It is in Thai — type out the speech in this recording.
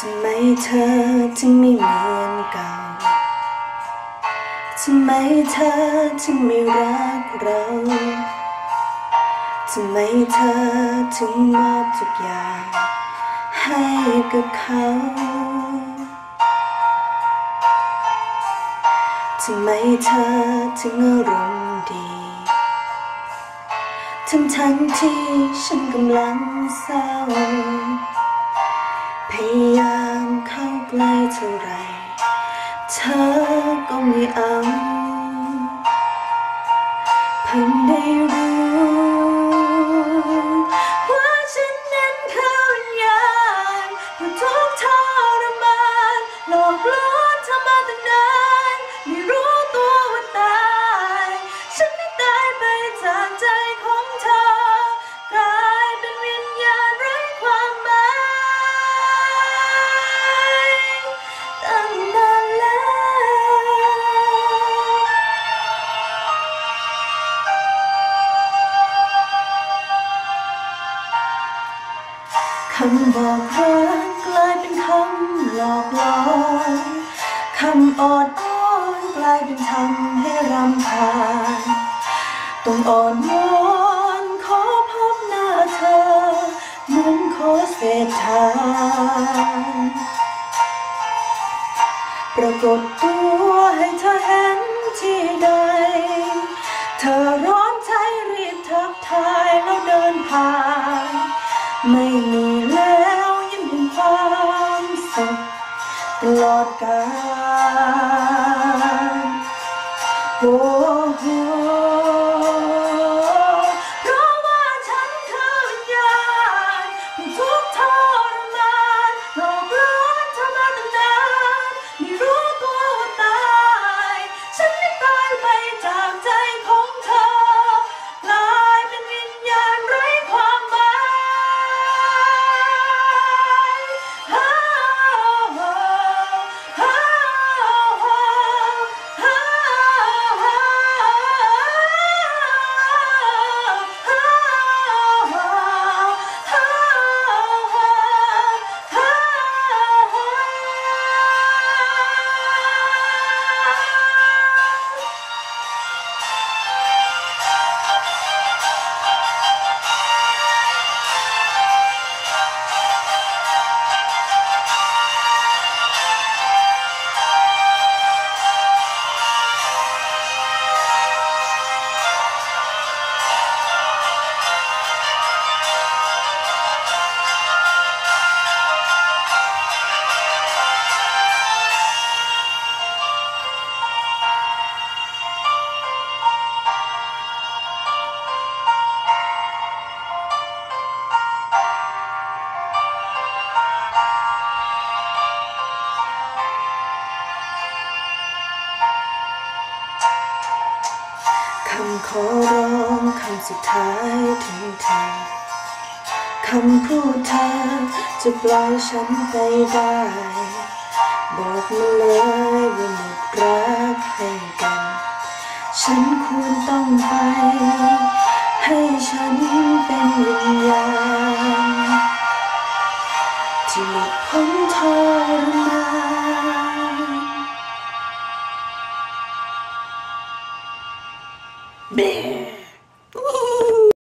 ทำไมเธอจึงไม่เหมือนเก่า ทำไมเธอจึงไม่รักเรา ทำไมเธอถึงมอบทุกอย่าง ให้กับเขา ทำไมเธอถึงอารมณ์ดี ทั้งทั้งที่ฉันกำลังเศร้า ก็ไม่เอาเพิ่งได้รู้ คำบอกรักกลายเป็นคำหลอกลอนคำออดอ้อนกลายเป็นทำให้รำคาญต้องอ่อนวอนขอพบหน้าเธอเหมือนขอเศษทานปรากฏตัวให้เธอเห็น oh, ขอร้องคำสุดท้ายถึงเธอคำพูดเธอจะปล่อยฉันไปได้ บอกมาเลยว่าหมดรักให้กัน ฉันควรต้องไป ให้ฉันเป็นวิญญาณที่หลุดพ้นทรมาน Bear.